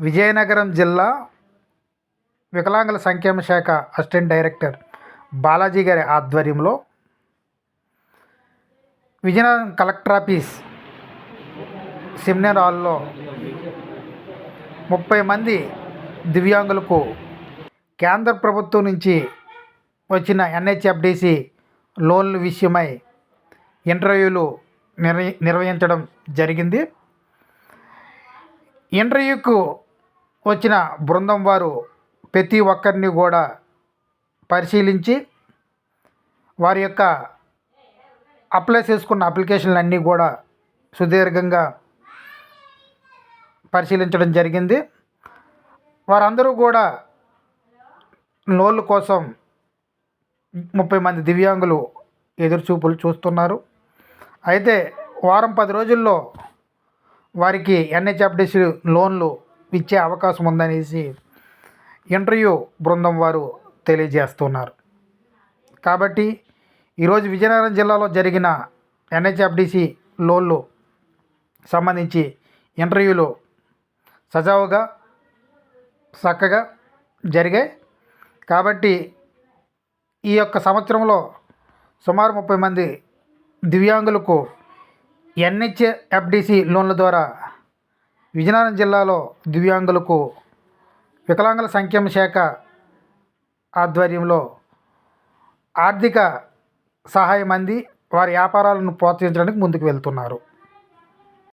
విజయనగరం జిల్లా వికలాంగుల సంక్షేమ శాఖ అసిస్టెంట్ డైరెక్టర్ బాలాజీ గారి ఆధ్వర్యంలో విజయనగరం కలెక్టర్ ఆఫీస్ సెమినార్ హాల్లో ముప్పై మంది దివ్యాంగులకు కేంద్ర ప్రభుత్వం నుంచి వచ్చిన ఎన్హెచ్ఎఫ్డిసి లోన్ల విషయమై ఇంటర్వ్యూలు నిర్వ నిర్వహించడం జరిగింది. ఇంటర్వ్యూకు వచ్చిన బృందం వారు ప్రతి ఒక్కరిని కూడా పరిశీలించి వారి యొక్క అప్లై చేసుకున్న అప్లికేషన్లు అన్నీ కూడా సుదీర్ఘంగా పరిశీలించడం జరిగింది. వారందరూ కూడా లోన్ల కోసం ముప్పై మంది దివ్యాంగులు ఎదురుచూపులు చూస్తున్నారు. అయితే వారం పది రోజుల్లో వారికి ఎన్హెచ్ఎఫ్డిసి లోన్లు ఇచ్చే అవకాశం ఉందనేసి ఇంటర్వ్యూ బృందం వారు తెలియజేస్తున్నారు. కాబట్టి ఈరోజు విజయనగరం జిల్లాలో జరిగిన ఎన్హెచ్ఎఫ్డిసి లోన్లు సంబంధించి ఇంటర్వ్యూలు సజావుగా చక్కగా జరిగాయి. కాబట్టి ఈ యొక్క సంవత్సరంలో సుమారు ముప్పై మంది దివ్యాంగులకు ఎన్హెచ్ఎఫ్డిసి లోన్ల ద్వారా విజయనగరం జిల్లాలో దివ్యాంగులకు వికలాంగుల సంక్షేమ శాఖ ఆధ్వర్యంలో ఆర్థిక సహాయం అంది. వారి వ్యాపారాలను ప్రోత్సహించడానికి ముందుకు వెళ్తున్నారు.